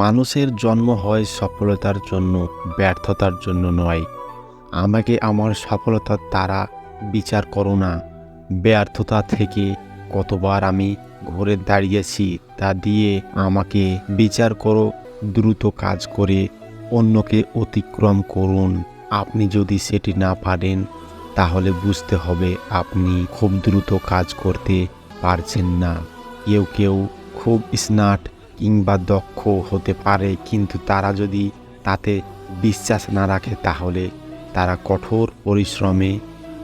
মানুষের জন্ম হয় সফলতার জন্য, ব্যর্থতার জন্য নয়। আমাকে আমার সফলতার তারা বিচার করো না। ব্যর্থতা থেকে কতবার আমি ঘুরে দাঁড়িয়েছি তা দিয়ে আমাকে বিচার করো, দ্রুত কাজ করে অন্যকে অতিক্রম করুন। আপনি যদি সেটি না পারেন, তাহলে বুঝতে হবে আপনি খুব দ্রুত কাজ করতে পারছেন না। কেউ কেউ খুব স্মার্ট কিংবা দক্ষ হতে পারে, কিন্তু তারা যদি তাতে বিশ্বাস না রাখে, তাহলে তারা কঠোর পরিশ্রমে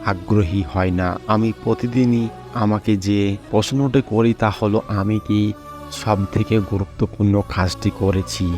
আগ্রহী হয় না। আমি প্রতিদিনই আমাকে যে প্রশ্নটি করি, তা হলো, আমি কি সব থেকে গুরুত্বপূর্ণ কাজটি করেছি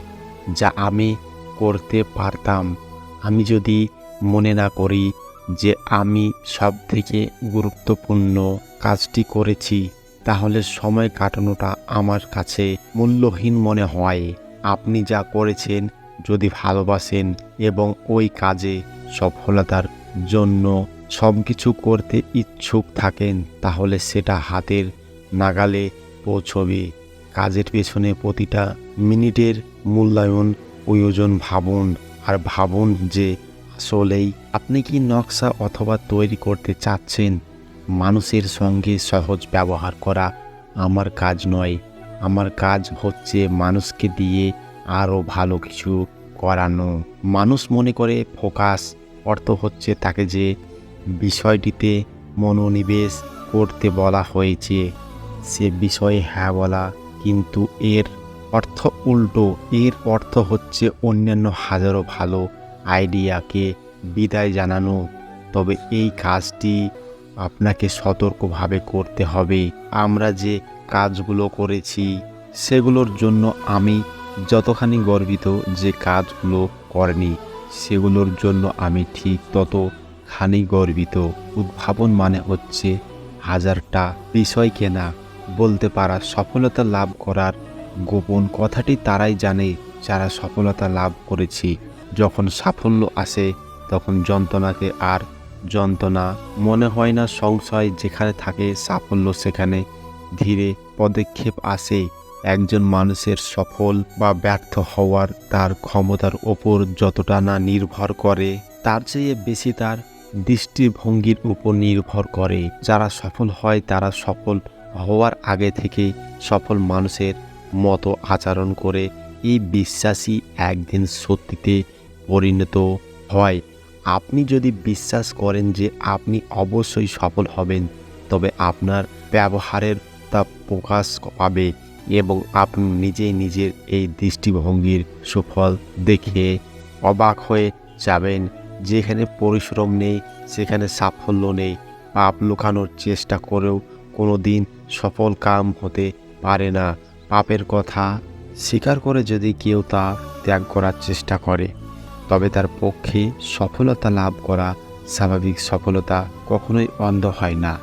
যা আমি করতে পারতাম? আমি যদি মনে না করি যে আমি সব থেকে গুরুত্বপূর্ণ কাজটি করেছি তাহলে সময় কাটানোটা আমার কাছে মূল্যহীন মনে হয়। আপনি যা করেছেন, যদি ভালোবাসেন এবং ওই কাজে সফলতার জন্য সব কিছু করতে ইচ্ছুক থাকেন, তাহলে সেটা হাতের নাগালে পৌঁছবে। কাজের পেছনে প্রতিটা মিনিটের মূল্যায়ন, প্রয়োজন ভাবুন। আর ভাবুন যে আসলেই আপনি কি নকশা অথবা তৈরি করতে চাচ্ছেন মানুষের সঙ্গে সহজ ব্যবহার করা আমার কাজ নয়। আমার কাজ হচ্ছে মানুষকে দিয়ে আরও ভালো কিছু করানো। মানুষ মনে করে ফোকাস, অর্থ হচ্ছে তাকে যে বিষয়টিতে মনোনিবেশ করতে বলা হয়েছে, সে বিষয়ে হ্যাঁ বলা, কিন্তু এর অর্থ উল্টো। এর অর্থ হচ্ছে অন্যান্য হাজারো ভালো আইডিয়াকে বিদায় জানানো। তবে এই কাজটি আপনাকে সতর্কভাবে করতে হবে। আমরা যে কাজগুলো করেছি, সেগুলোর জন্য আমি যতখানি গর্বিত যে কাজগুলো করেনি, সেগুলোর জন্য আমি ঠিক ততখানি গর্বিত। উদ্ভাবন মানে হচ্ছে হাজারটা বিষয় কেনা, বলতে পারা সফলতা লাভ করার গোপন কথাটি তারাই জানে যারা সফলতা লাভ করেছি। যখন সাফল্য আসে, তখন যন্ত্রণাকে আর যন্ত্রণা, মনে হয় না সংশয় যেখানে থাকে সাফল্য সেখানে। ধীরে পদক্ষেপ আসে একজন মানুষের সফল বা ব্যর্থ হওয়ার, তার ক্ষমতার ওপর যতটা না নির্ভর করে, তার চেয়ে বেশি তার দৃষ্টিভঙ্গির উপর নির্ভর করে। যারা সফল হয়, তারা সফল হওয়ার আগে থেকে সফল মানুষের মতো আচরণ করে। এই বিশ্বাসই একদিন সত্যিতে পরিণত হয়। আপনি যদি বিশ্বাস করেন যে আপনি অবশ্যই সফল হবেন, তবে আপনার ব্যবহারের তা প্রকাশ পাবে এবং আপনি নিজেই নিজের এই দৃষ্টিভঙ্গির সুফল দেখে অবাক হয়ে যাবেন। যেখানে পরিশ্রম নেই, সেখানে সাফল্য নেই। পাপ লুকানোর চেষ্টা করেও কোনো দিন সফল কাম হতে পারে না। পাপের কথা স্বীকার করে যদি কেউ তা ত্যাগ করার চেষ্টা করে তবে তার পক্ষে সফলতা লাভ করা স্বাভাবিক সফলতা কখনোই অন্ধ হয় না।